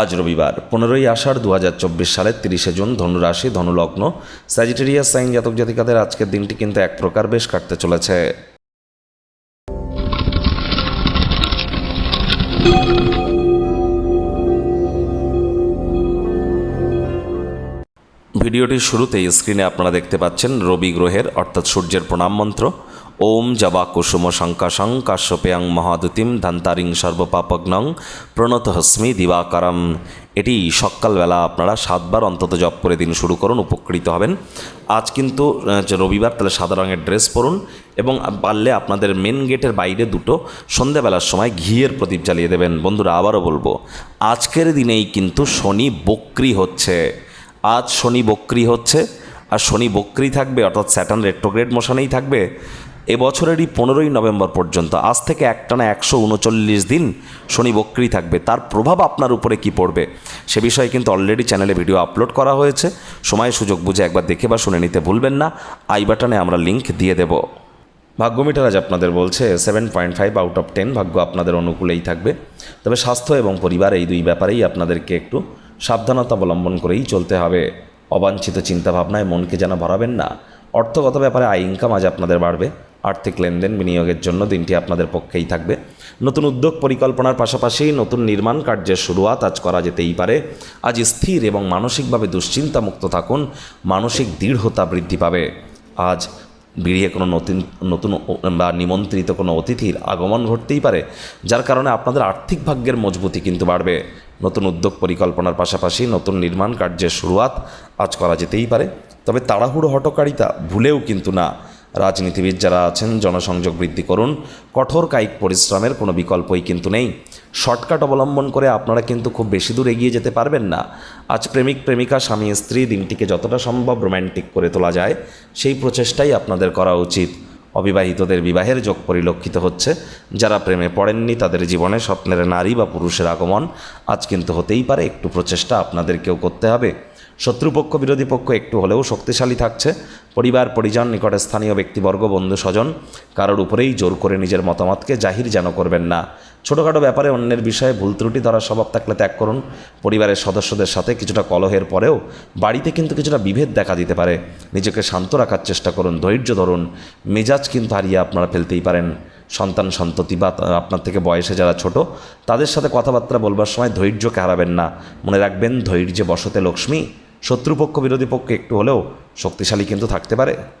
আজ রবিবার, পনেরোই আষাঢ় দু হাজার চব্বিশ সালের তিরিশে জুন, ধনুরাশি, ধনুলগ্ন স্যাজিটেরিয়াস সাইন জাতক জাতিকাদের আজকের দিনটি কিন্তু এক প্রকার বেশ কাটতে চলেছে। ভিডিওটির শুরুতেই স্ক্রিনে আপনারা দেখতে পাচ্ছেন রবি গ্রহের, অর্থাৎ সূর্যের প্রণাম মন্ত্র। ওম জবা কুসুম শঙ্কাশং কাশ্যপেয়াং মহাদুতিম ধান্তারিং সর্বপাপগ্নং প্রণত হস্মি দিবাকারম। এটি সকালবেলা আপনারা সাতবার অন্তত জপ করে দিন শুরু করুন, উপকৃত হবেন। আজ কিন্তু রবিবার, তাহলে সাদা রঙের ড্রেস পরুন এবং পারলে আপনাদের মেন গেটের বাইরে দুটো সন্ধেবেলার সময় ঘিয়ের প্রদীপ জ্বালিয়ে দেবেন। বন্ধুরা, আবারও বলব, আজকের দিনেই কিন্তু শনি বক্রি হচ্ছে। আজ শনি বক্রি হচ্ছে, আর শনি বক্রি থাকবে, অর্থাৎ স্যাটার্ন রেট্রোগ্রেড মোশনেই থাকবে। এবছরেরই পনেরোই নভেম্বর পর্যন্ত। আজ থেকে একটানা একশো উনচল্লিশ দিন শনি বক্রি থাকবে। তার প্রভাব আপনার উপরে কি পড়বে? সে বিষয়ে কিন্তু অলরেডি চ্যানেলে ভিডিও আপলোড করা হয়েছে। সময় সুযোগ বুঝে একবার দেখে বা শুনে নিতে ভুলবেন না। আই বাটনে আমরা লিংক দিয়ে দেব। ভাগ্য মিটার আজ আপনাদের বলছে seven point five out of ten ভাগ্য আপনাদের অনুকূলেই থাকবে। তবে স্বাস্থ্য এবং পরিবার এই দুই ব্যাপারেই আপনাদেরকে একটু সাবধানতা অবলম্বন করেই চলতে হবে। অবাঞ্ছিত চিন্তাভাবনায় মনকে যেন ভরাবেন না। অর্থগত ব্যাপারে আয় ইনকাম আজ আপনাদের বাড়বে। আর্থিক লেনদেন বিনিয়োগের জন্য দিনটি আপনাদের পক্ষেই থাকবে। নতুন উদ্যোগ পরিকল্পনার পাশাপাশি নতুন নির্মাণ কার্যের শুরুয়াত আজ করা যেতেই পারে। আজ স্থির এবং মানসিকভাবে দুশ্চিন্তামুক্ত থাকুন, মানসিক দৃঢ়তা বৃদ্ধি পাবে। আজ বিড়িয়ে কোনো নতুন নতুন বা নিমন্ত্রিত কোনো অতিথির আগমন ঘটতেই পারে, যার কারণে আপনাদের আর্থিক ভাগ্যের মজবুতি কিন্তু বাড়বে। নতুন উদ্যোগ পরিকল্পনার পাশাপাশি নতুন নির্মাণ কার্যের শুরুয়াত আজ করা যেতেই পারে। তবে তাড়াহুড়ো হটকারিতা ভুলেও কিন্তু না। রাজনীতিবিদ যারা আছেন, জনসংযোগ বৃদ্ধি করুন। কঠোর কায়িক পরিশ্রমের কোনো বিকল্পই কিন্তু নেই। শর্টকাট অবলম্বন করে আপনারা কিন্তু খুব বেশি দূর এগিয়ে যেতে পারবেন না। আজ প্রেমিক, প্রেমিকা, স্বামী, স্ত্রী দিনটিকে যতটা সম্ভব রোম্যান্টিক করে তোলা যায়, সেই প্রচেষ্টাই আপনাদের করা উচিত। অবিবাহিতদের বিবাহের যোগ পরিলক্ষিত হচ্ছে। যারা প্রেমে পড়েননি, তাদের জীবনে স্বপ্নের নারী বা পুরুষের আগমন আজ কিন্তু হতেই পারে। একটু প্রচেষ্টা আপনাদেরকেও করতে হবে। শত্রুপক্ষ, বিরোধী পক্ষ একটু হলেও শক্তিশালী থাকছে। পরিবার, পরিজন, নিকটে স্থানীয় ব্যক্তিবর্গ, বন্ধু, স্বজন, কারোর উপরেই জোর করে নিজের মতামতকে জাহির যেন করবেন না। ছোটোখাটো ব্যাপারে অন্যের বিষয়ে ভুল ত্রুটি ধরার স্বভাব থাকলে ত্যাগ করুন। পরিবারের সদস্যদের সাথে কিছুটা কলহের পরেও বাড়িতে কিন্তু কিছুটা বিভেদ দেখা দিতে পারে। নিজেকে শান্ত রাখার চেষ্টা করুন, ধৈর্য ধরুন। মেজাজ কিন্তু হারিয়ে আপনারা ফেলতেই পারেন। সন্তান সন্ততি বা আপনার থেকে বয়সে যারা ছোট, তাদের সাথে কথাবার্তা বলবার সময় ধৈর্যকে হারাবেন না। মনে রাখবেন, ধৈর্যে বসতে লক্ষ্মী শত্রুপক্ষ বিরোধী পক্ষ একটু হলেও শক্তিশালী কিন্তু থাকতে পারে।